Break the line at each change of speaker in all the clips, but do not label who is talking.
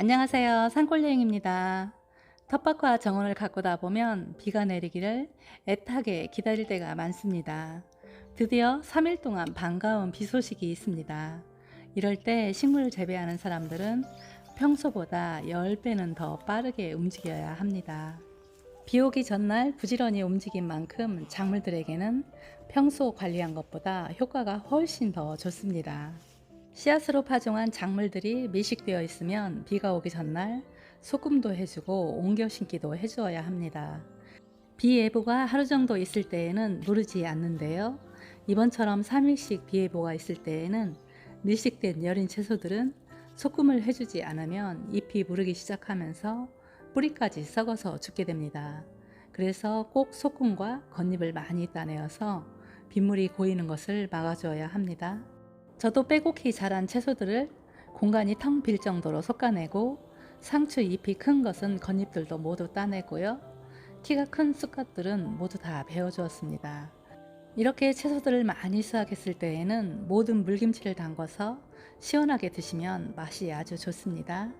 안녕하세요. 산골여행입니다. 텃밭과 정원을 가꾸다 보면 비가 내리기를 애타게 기다릴 때가 많습니다. 드디어 3일 동안 반가운 비 소식이 있습니다. 이럴 때 식물 재배하는 사람들은 평소보다 10배는 더 빠르게 움직여야 합니다. 비 오기 전날 부지런히 움직인 만큼 작물들에게는 평소 관리한 것보다 효과가 훨씬 더 좋습니다. 씨앗으로 파종한 작물들이 미식되어 있으면 비가 오기 전날 소금도 해주고 옮겨 심기도 해주어야 합니다. 비 예보가 하루 정도 있을 때에는 누르지 않는데요. 이번처럼 3일씩 비 예보가 있을 때에는 밀식된 여린 채소들은 소금을 해주지 않으면 잎이 무르기 시작하면서 뿌리까지 썩어서 죽게 됩니다. 그래서 꼭 소금과 겉잎을 많이 따내어서 빗물이 고이는 것을 막아주어야 합니다. 저도 빼곡히 자란 채소들을 공간이 텅 빌 정도로 솎아내고 상추 잎이 큰 것은 겉잎들도 모두 따내고요. 키가 큰 쑥갓들은 모두 다 베어주었습니다. 이렇게 채소들을 많이 수확했을 때에는 모든 물김치를 담궈서 시원하게 드시면 맛이 아주 좋습니다.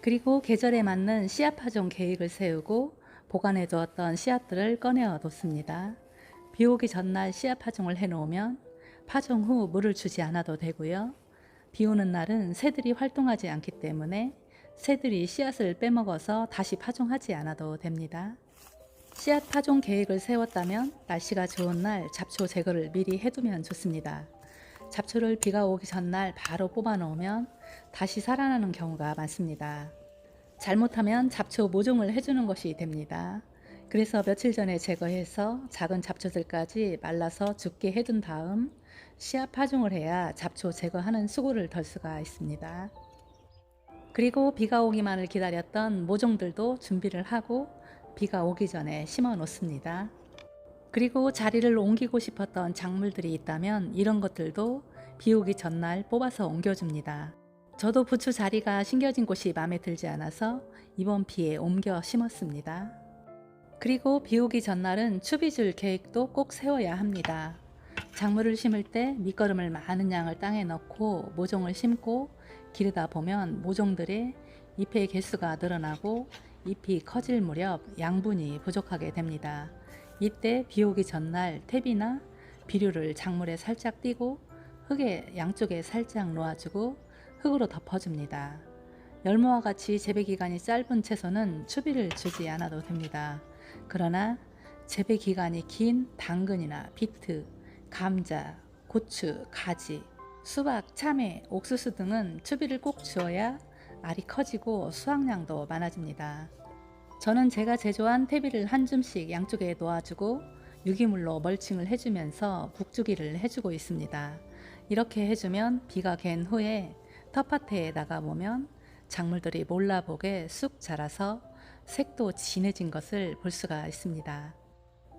그리고 계절에 맞는 씨앗 파종 계획을 세우고 보관해 두었던 씨앗들을 꺼내어 놓습니다. 비 오기 전날 씨앗 파종을 해 놓으면 파종 후 물을 주지 않아도 되고요. 비 오는 날은 새들이 활동하지 않기 때문에 새들이 씨앗을 빼먹어서 다시 파종하지 않아도 됩니다. 씨앗 파종 계획을 세웠다면 날씨가 좋은 날 잡초 제거를 미리 해두면 좋습니다. 잡초를 비가 오기 전날 바로 뽑아 놓으면 다시 살아나는 경우가 많습니다. 잘못하면 잡초 모종을 해주는 것이 됩니다. 그래서 며칠 전에 제거해서 작은 잡초들까지 말라서 죽게 해둔 다음 씨앗 파종을 해야 잡초 제거하는 수고를 덜 수가 있습니다. 그리고 비가 오기만을 기다렸던 모종들도 준비를 하고 비가 오기 전에 심어 놓습니다. 그리고 자리를 옮기고 싶었던 작물들이 있다면 이런 것들도 비 오기 전날 뽑아서 옮겨줍니다. 저도 부추 자리가 심겨진 곳이 마음에 들지 않아서 이번 비에 옮겨 심었습니다. 그리고 비 오기 전날은 추비줄 계획도 꼭 세워야 합니다. 작물을 심을 때 밑거름을 많은 양을 땅에 넣고 모종을 심고 기르다 보면 모종들의 잎의 개수가 늘어나고 잎이 커질 무렵 양분이 부족하게 됩니다. 이때 비 오기 전날 탭이나 비료를 작물에 살짝 띄고 흙에 양쪽에 살짝 놓아주고 흙으로 덮어줍니다. 열무와 같이 재배 기간이 짧은 채소는 추비를 주지 않아도 됩니다. 그러나 재배 기간이 긴 당근이나 비트, 감자, 고추, 가지, 수박, 참외, 옥수수 등은 추비를 꼭 주어야 알이 커지고 수확량도 많아집니다. 저는 제가 제조한 퇴비를 한 줌씩 양쪽에 놓아주고 유기물로 멀칭을 해주면서 북주기를 해주고 있습니다. 이렇게 해주면 비가 갠 후에 텃밭에 나가보면 작물들이 몰라보게 쑥 자라서 색도 진해진 것을 볼 수가 있습니다.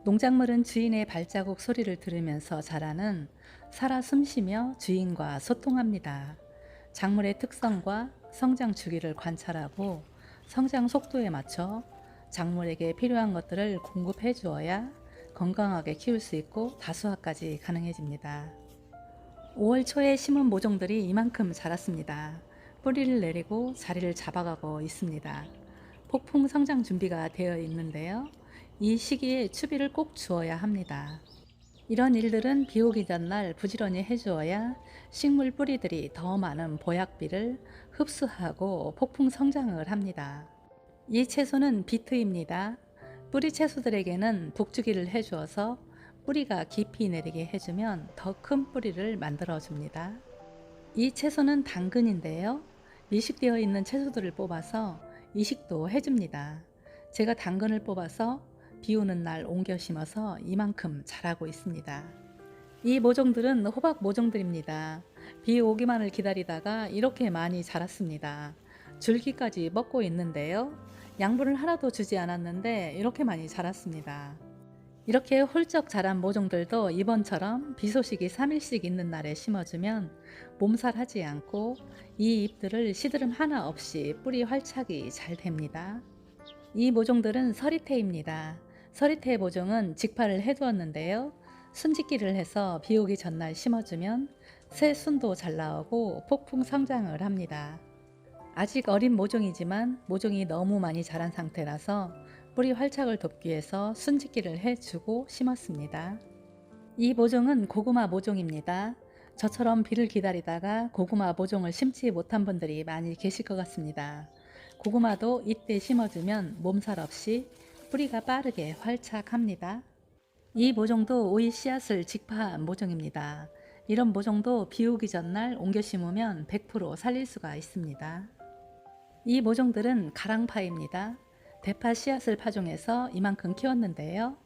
농작물은 주인의 발자국 소리를 들으면서 자라는 살아 숨쉬며 주인과 소통합니다. 작물의 특성과 성장 주기를 관찰하고 성장 속도에 맞춰 작물에게 필요한 것들을 공급해 주어야 건강하게 키울 수 있고 다수화까지 가능해집니다. 5월 초에 심은 모종들이 이만큼 자랐습니다. 뿌리를 내리고 자리를 잡아가고 있습니다. 폭풍 성장 준비가 되어 있는데요. 이 시기에 추비를 꼭 주어야 합니다. 이런 일들은 비 오기 전날 부지런히 해주어야 식물 뿌리들이 더 많은 보약비를 흡수하고 폭풍 성장을 합니다. 이 채소는 비트입니다. 뿌리 채소들에게는 북주기를 해주어서 뿌리가 깊이 내리게 해주면 더 큰 뿌리를 만들어 줍니다. 이 채소는 당근인데요. 미식되어 있는 채소들을 뽑아서 이식도 해줍니다. 제가 당근을 뽑아서 비 오는 날 옮겨 심어서 이만큼 자라고 있습니다. 이 모종들은 호박 모종들입니다. 비 오기만을 기다리다가 이렇게 많이 자랐습니다. 줄기까지 먹고 있는데요. 양분을 하나도 주지 않았는데 이렇게 많이 자랐습니다. 이렇게 홀쩍 자란 모종들도 이번처럼 비 소식이 3일씩 있는 날에 심어주면 몸살하지 않고 이 잎들을 시드름 하나 없이 뿌리 활착이 잘 됩니다. 이 모종들은 서리태입니다. 서리태 모종은 직파를 해두었는데요. 순짓기를 해서 비 오기 전날 심어주면 새 순도 잘 나오고 폭풍 성장을 합니다. 아직 어린 모종이지만 모종이 너무 많이 자란 상태라서 뿌리 활착을 돕기 위해서 순짓기를 해주고 심었습니다. 이 모종은 고구마 모종입니다. 저처럼 비를 기다리다가 고구마 모종을 심지 못한 분들이 많이 계실 것 같습니다. 고구마도 이때 심어주면 몸살 없이 뿌리가 빠르게 활착합니다. 이 모종도 오이 씨앗을 직파한 모종입니다. 이런 모종도 비 오기 전날 옮겨 심으면 100% 살릴 수가 있습니다. 이 모종들은 가랑파입니다. 대파 씨앗을 파종해서 이만큼 키웠는데요.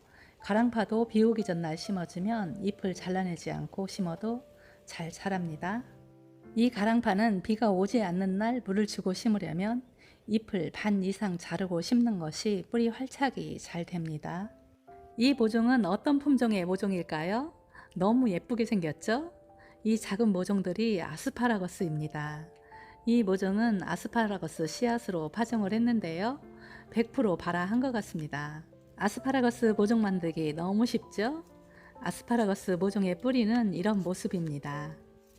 가랑파도 비 오기 전날 심어주면 잎을 잘라내지 않고 심어도 잘 자랍니다. 이 가랑파는 비가 오지 않는 날 물을 주고 심으려면 잎을 반 이상 자르고 심는 것이 뿌리 활착이 잘 됩니다. 이 모종은 어떤 품종의 모종일까요? 너무 예쁘게 생겼죠? 이 작은 모종들이 아스파라거스입니다. 이 모종은 아스파라거스 씨앗으로 파종을 했는데요. 100% 발아한 것 같습니다. 아스파라거스 모종 만들기 너무 쉽죠? 아스파라거스 모종의 뿌리는 이런 모습입니다.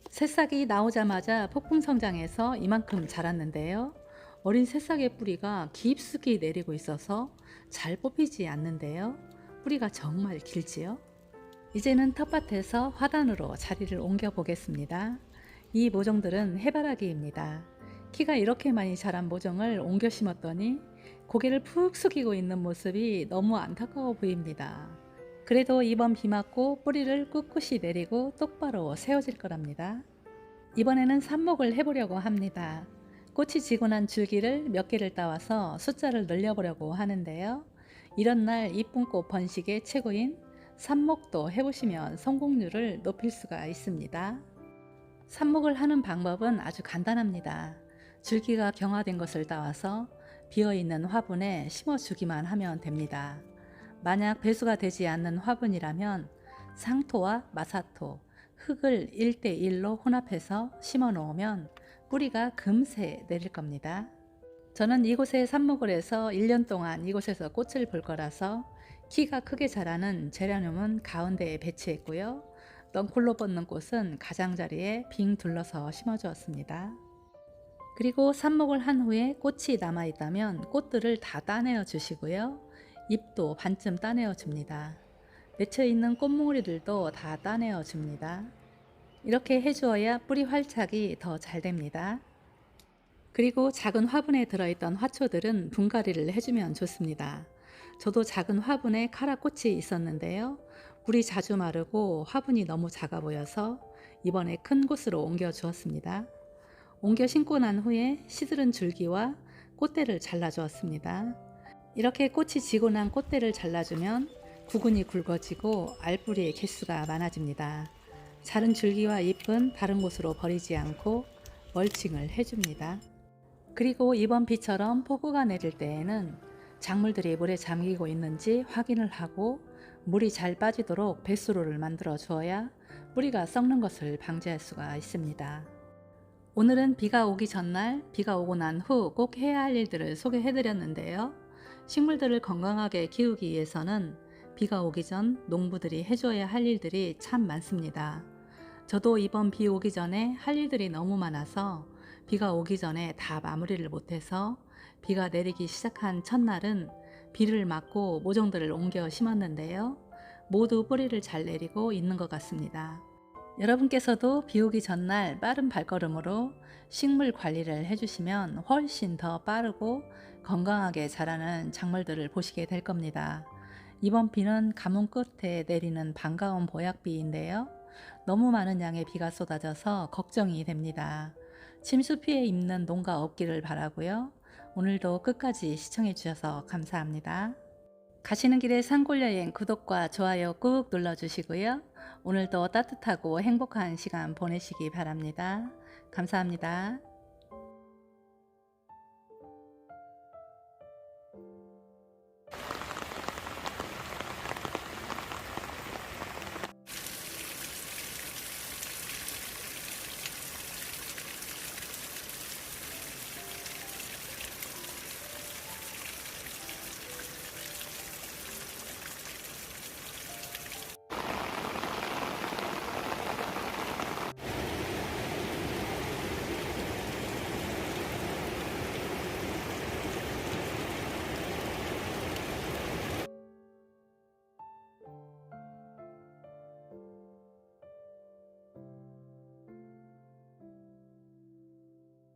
새싹이 나오자마자 폭풍 성장해서 이만큼 자랐는데요. 어린 새싹의 뿌리가 깊숙이 내리고 있어서 잘 뽑히지 않는데요. 뿌리가 정말 길지요. 이제는 텃밭에서 화단으로 자리를 옮겨 보겠습니다. 이 모종들은 해바라기입니다. 키가 이렇게 많이 자란 모종을 옮겨 심었더니 고개를 푹 숙이고 있는 모습이 너무 안타까워 보입니다. 그래도 이번 비 맞고 뿌리를 꿋꿋이 내리고 똑바로 세워질 거랍니다. 이번에는 삽목을 해보려고 합니다. 꽃이 지고 난 줄기를 몇 개를 따와서 숫자를 늘려보려고 하는데요. 이런 날 이쁜 꽃 번식의 최고인 삽목도 해보시면 성공률을 높일 수가 있습니다. 삽목을 하는 방법은 아주 간단합니다. 줄기가 경화된 것을 따와서 비어있는 화분에 심어주기만 하면 됩니다. 만약 배수가 되지 않는 화분이라면 상토와 마사토, 흙을 1대1로 혼합해서 심어 놓으면 뿌리가 금세 내릴 겁니다. 저는 이곳에 삽목을 해서 1년 동안 이곳에서 꽃을 볼 거라서 키가 크게 자라는 제라늄은 가운데에 배치했고요. 넝쿨로 뻗는 꽃은 가장자리에 빙 둘러서 심어주었습니다. 그리고 삽목을 한 후에 꽃이 남아 있다면 꽃들을 다 따내어 주시고요. 잎도 반쯤 따내어 줍니다. 맺혀 있는 꽃몽우리들도 다 따내어 줍니다. 이렇게 해주어야 뿌리 활착이 더 잘 됩니다. 그리고 작은 화분에 들어있던 화초들은 분갈이를 해주면 좋습니다. 저도 작은 화분에 카라꽃이 있었는데요. 물이 자주 마르고 화분이 너무 작아 보여서 이번에 큰 곳으로 옮겨 주었습니다. 옮겨 심고 난 후에 시들은 줄기와 꽃대를 잘라 주었습니다. 이렇게 꽃이 지고 난 꽃대를 잘라주면 구근이 굵어지고 알뿌리의 개수가 많아집니다. 자른 줄기와 잎은 다른 곳으로 버리지 않고 멀칭을 해줍니다. 그리고 이번 비처럼 폭우가 내릴 때에는 작물들이 물에 잠기고 있는지 확인을 하고 물이 잘 빠지도록 배수로를 만들어 주어야 뿌리가 썩는 것을 방지할 수가 있습니다. 오늘은 비가 오기 전날, 비가 오고 난 후 꼭 해야 할 일들을 소개해 드렸는데요. 식물들을 건강하게 키우기 위해서는 비가 오기 전 농부들이 해줘야 할 일들이 참 많습니다. 저도 이번 비 오기 전에 할 일들이 너무 많아서 비가 오기 전에 다 마무리를 못해서 비가 내리기 시작한 첫날은 비를 맞고 모종들을 옮겨 심었는데요. 모두 뿌리를 잘 내리고 있는 것 같습니다. 여러분께서도 비 오기 전날 빠른 발걸음으로 식물 관리를 해주시면 훨씬 더 빠르고 건강하게 자라는 작물들을 보시게 될 겁니다. 이번 비는 가뭄 끝에 내리는 반가운 보약비인데요. 너무 많은 양의 비가 쏟아져서 걱정이 됩니다. 침수 피해 입는 농가 없기를 바라고요. 오늘도 끝까지 시청해 주셔서 감사합니다. 가시는 길에 산골 여행 구독과 좋아요 꾹 눌러 주시고요. 오늘도 따뜻하고 행복한 시간 보내시기 바랍니다. 감사합니다.